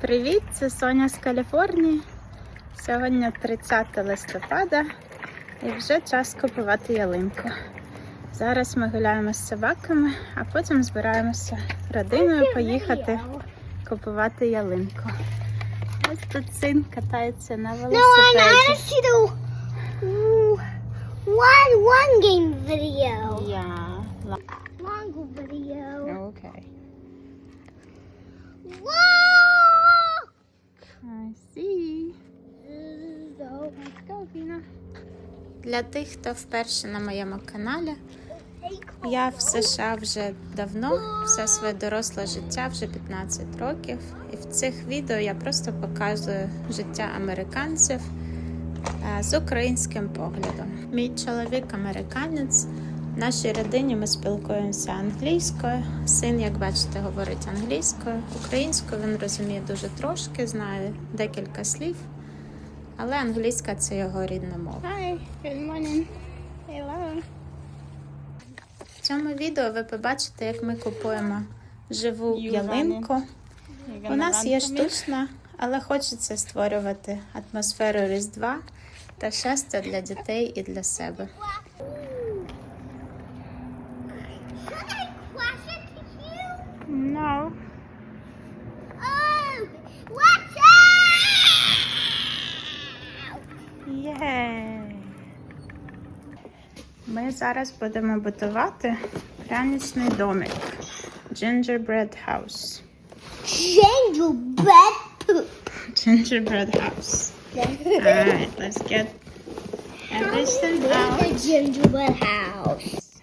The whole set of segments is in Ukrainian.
Привіт, це Соня з Каліфорнії. Сьогодні 30 листопада і вже час купувати ялинку. Зараз ми гуляємо з собаками, а потім збираємося родиною поїхати купувати ялинку. Ось тут син катається на want велосипеді. one one game video. Yeah. Long video. Для тих, хто вперше на моєму каналі, Я в США вже давно, все своє доросле життя, вже 15 років. І в цих відео я просто показую життя американців е, з українським поглядом. Мій чоловік американець. В нашій родині ми спілкуємося англійською. Син, як бачите, говорить англійською. Українською він розуміє дуже трошки, знає декілька слів, але англійська це його рідна мова. Hi, good morning. Hello. В цьому відео ви побачите, як ми купуємо живу ялинку. У нас є штучна, але хочеться створювати атмосферу Різдва та щастя для дітей і для себе. out! Єй! Ми зараз будемо будувати пряничний домик. Gingerbread house. Gingerbread poop. Gingerbread house. Alright, let's get everything the out. gingerbread house.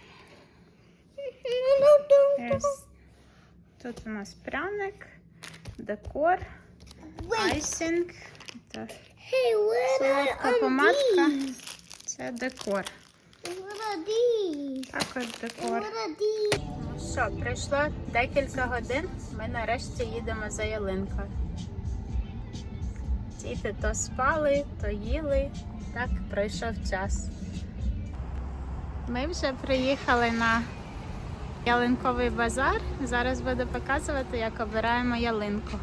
There's- Тут у нас пряник, декор, Wait, Айсинг. Hey, what солодка are помадка. Це декор. What are? Так от декор. Are? Що, пройшло декілька годин. Ми нарешті їдемо за ялинкою. Діти то спали, то їли. Так пройшов час. Ми вже приїхали на ялинковий базар. Зараз буду показувати, як обираємо ялинку.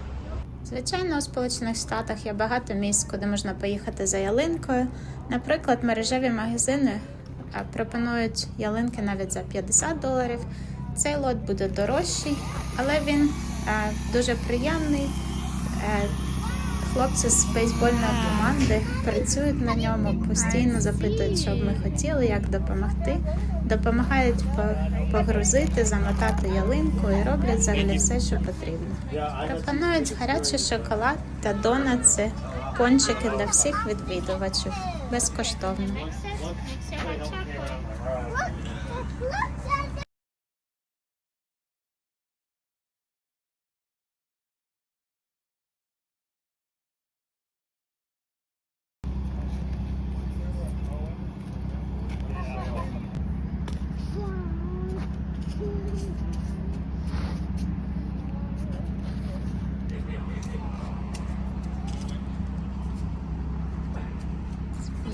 Звичайно, у Сполучених Штатах є багато місць, куди можна поїхати за ялинкою. Наприклад, мережеві магазини е, пропонують ялинки навіть за 50 доларів. Цей лот буде дорожчий, але він е, дуже приємний. Хлопці з бейсбольної команди працюють на ньому, постійно запитують, що б ми хотіли, як допомогти. Допомагають погрузити, замотати ялинку і роблять взагалі все, що потрібно. Пропонують гарячий шоколад та донатси, пончики для всіх відвідувачів безкоштовно.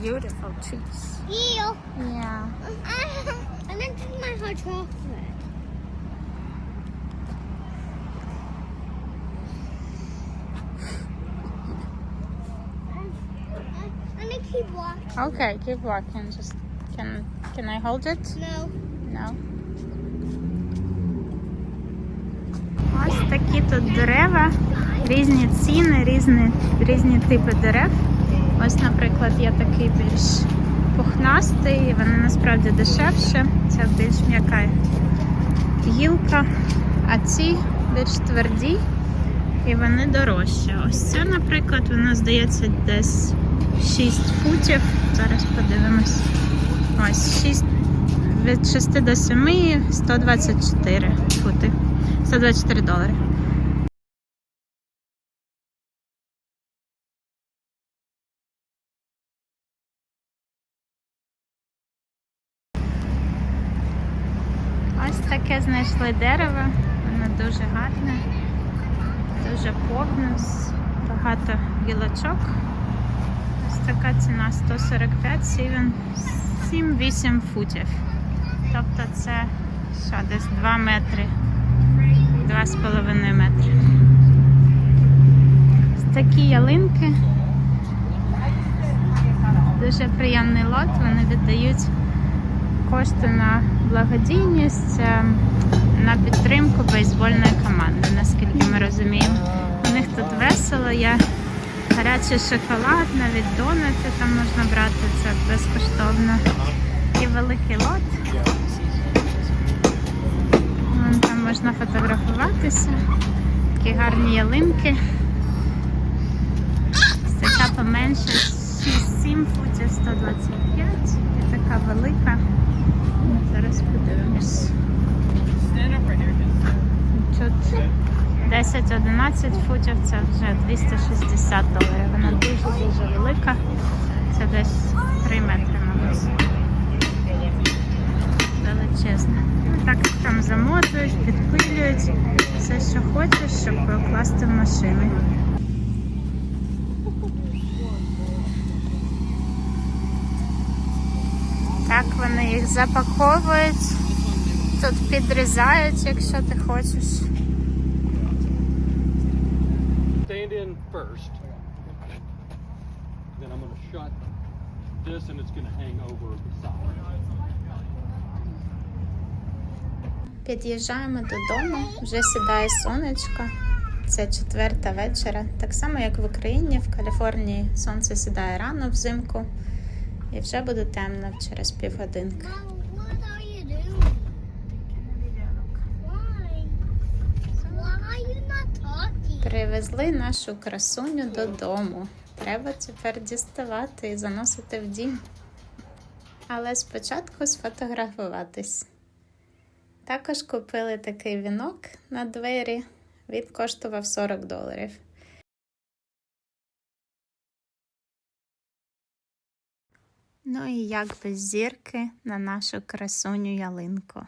Beautiful trees. Ew. Yeah. I'm gonna take my hot chocolate. I'm gonna keep walking. Okay, keep walking. Just can can I hold it? No. No. Ось такі тут дерева, різні ціни, різні, різні типи дерев. Ось, наприклад, є такий більш пухнастий, вони насправді дешевше. Це більш м'яка гілка, а ці більш тверді і вони дорожчі. Ось це, наприклад, воно здається десь 6 футів. Зараз подивимось. Ось 6 від 6 до 7 124 фути. 124 долари. Таке знайшли дерево. Воно дуже гарне, дуже повне, багато гілочок. Ось така ціна 145, 7-8 футів. Тобто це що, десь 2 метри, 2,5 метри. такі ялинки. Дуже приємний лот. Вони віддають кошти на благодійність, е, на підтримку бейсбольної команди, наскільки ми розуміємо. У них тут весело, є гарячий шоколад, навіть донати там можна брати, це безкоштовно. І великий лот. Там можна фотографуватися. Такі гарні ялинки. Ось Така поменше 6-7 футів 125 і така велика. Зараз подивимось. Тут 10-11 футів це вже 260 доларів. Вона дуже-дуже велика. Це десь 3 метри, мабуть. Величезна. Ну, Так там замотують, підпилюють. Все, що хочеш, щоб покласти в машину. Так вони їх запаковують. Тут підрізають, якщо ти хочеш. stand in first. Then I'm going to shut this and it's going to hang over the side. Під'їжджаємо додому, вже сідає сонечко. Це четверта вечора. Так само, як в Україні, в Каліфорнії сонце сідає рано взимку. І вже буде темно через півгодинки. Привезли нашу красуню додому. Треба тепер діставати і заносити в дім. Але спочатку сфотографуватись. Також купили такий вінок на двері. Він коштував 40 доларів. Ну і як без зірки на нашу красуню ялинку.